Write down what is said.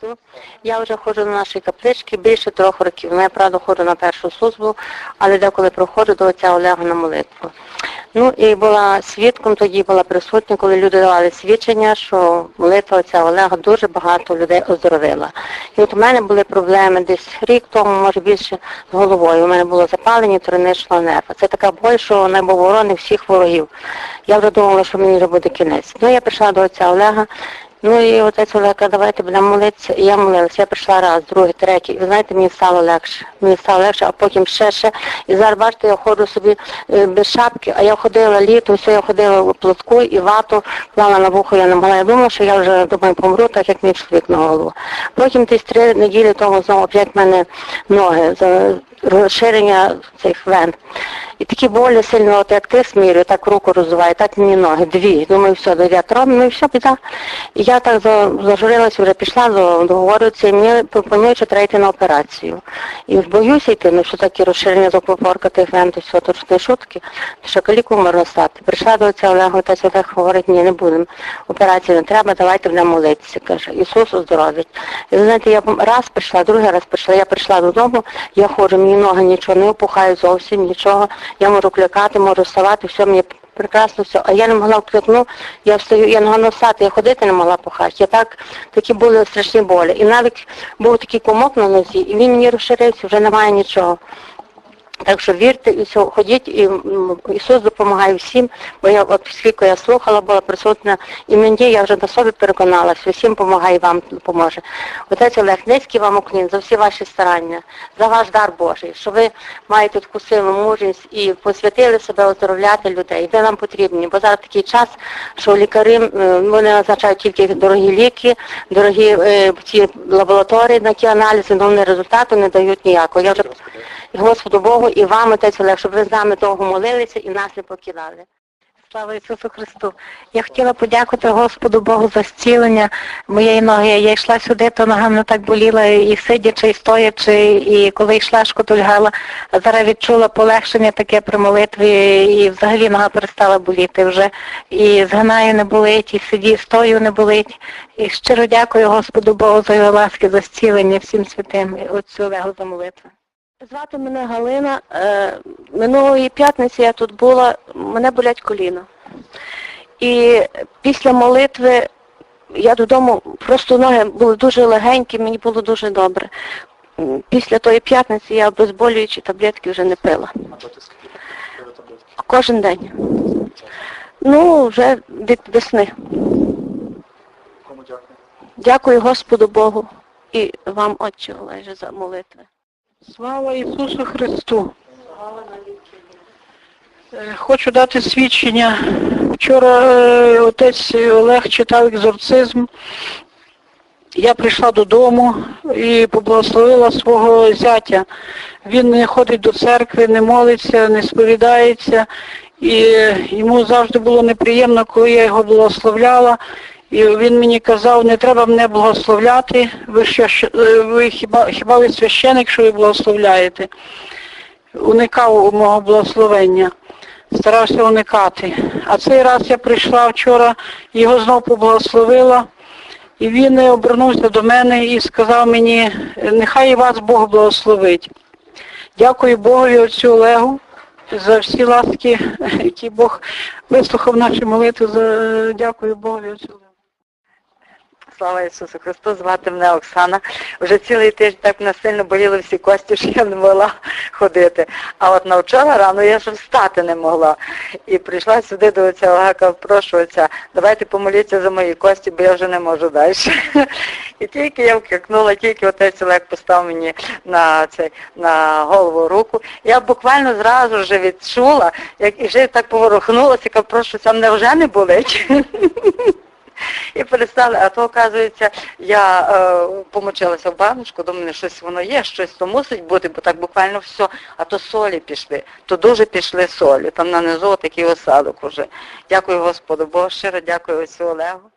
Христу. Я вже ходжу до нашої каплички більше трьох років. Ну, я, правда, ходжу на першу службу, але деколи проходжу до отця Олега на молитву. Ну і була свідком, тоді була присутня, коли люди давали свідчення, що молитва отця Олега дуже багато людей оздоровила. І от у мене були проблеми десь рік тому, може більше, з головою. У мене було запалення триничного нерва. Це така боль, що небо ворони всіх ворогів. Я вже думала, що мені вже буде кінець. Ну я прийшла до отця Олега. Ну і отець Олег давайте будемо молитися. І я молилася. Я прийшла раз, другий, третій. І ви знаєте, мені стало легше. Мені стало легше, а потім ще ще. І зараз бачите, я ходжу собі е, без шапки, а я ходила літо, все, я ходила в платку і вату, клала на вухо, я не могла. Я думала, що я вже думаю, помру, так як мій чоловік на голову. Потім десь три неділі тому знову опять в мене ноги, розширення цих вен. І такі болі сильно, от як ти смірю, так руку роздуває, так мені ноги, дві. Думаю, все, дев'ят робимо, ну і все, біда. І я так за- зажурилася, вже пішла до договорюється, і мені пропонують, що треба йти на операцію. І боюся йти, ну що таке розширення закупорка тих вен, то все, то шутки, що каліку можна стати. Прийшла до цього Олега, отець Олег говорить, ні, не будемо. Операції не треба, давайте в будемо молитися, каже. Ісус оздоровить. І ви знаєте, я раз прийшла, другий раз прийшла, я прийшла додому, я ходжу, мені ноги нічого не опухають зовсім, нічого. Я можу клякати, можу вставати, все мені прекрасно все. А я не могла вкликну, я встаю, я не могла встати, я ходити не могла похати. Я так, такі були страшні болі. І навіть був такий комок на нозі, і він мені розширився, вже немає нічого. Так що вірте і ходіть, і Ісус допомагає всім, бо я от скільки я слухала, була присутня, і мені я вже на собі переконалася, всім допомагає, вам допоможе. Отець Олег, низький вам уклін за всі ваші старання, за ваш дар Божий, що ви маєте таку силу, мужність і посвятили себе оздоровляти людей. Ви нам потрібні, бо зараз такий час, що лікарі е, вони назначають тільки дорогі ліки, дорогі е, ці лабораторії на ті аналізи, але результату не дають ніякого. Я вже Господу Богу, і вам, Отець Олег, щоб ви з нами довго молилися і нас не покидали. Слава Ісусу Христу! Я хотіла подякувати Господу Богу за зцілення моєї ноги. Я йшла сюди, то нога мене так боліла і сидячи, і стоячи, і коли йшла, шкотульгала, а зараз відчула полегшення таке при молитві, і взагалі нога перестала боліти вже. І згинаю не болить, і сиді, стою не болить. І щиро дякую Господу Богу за його ласки, за зцілення всім святим, і отцю Олегу за молитву. Звати мене Галина. Е, Минулої п'ятниці я тут була, мене болять коліна. І після молитви я додому, просто ноги були дуже легенькі, мені було дуже добре. Після тої п'ятниці я обезболюючі таблетки вже не пила. Кожен день. Ну, вже від весни. Дякую. Дякую Господу Богу і вам, Отче Олеже, за молитви. Слава Ісусу Христу! Е, Хочу дати свідчення. Вчора е, отець Олег читав екзорцизм. Я прийшла додому і поблагословила свого зятя. Він не ходить до церкви, не молиться, не сповідається. І йому завжди було неприємно, коли я його благословляла. І він мені казав, не треба мене благословляти, ви, що, е, ви хіба, хіба ви священик, що ви благословляєте? Уникав мого благословення, старався уникати. А цей раз я прийшла вчора, його знов поблагословила, і він обернувся до мене і сказав мені, нехай і вас Бог благословить. Дякую Богові отцю Олегу за всі ласки, які Бог вислухав наші молитви. За... Дякую Олегу. Слава Ісусу Христу, звати мене Оксана. Вже цілий тиждень так мене сильно боліли всі кості, що я не могла ходити. А от на вчора рано я вже встати не могла. І прийшла сюди до отця Олега, прошу отця, давайте помоліться за мої кості, бо я вже не можу далі. І тільки я вкикнула, тільки отець Олег постав мені на цей на голову руку. Я буквально зразу вже відчула, як і вже так поворухнулася, яка прошу, це мене вже не болить. Перестали, а то, оказується, я е, помочилася в баночку, думаю, щось воно є, щось то мусить бути, бо так буквально все, а то солі пішли, то дуже пішли солі, там нанизу такий осадок уже. Дякую Господу Богу, щиро дякую оцю Олегу.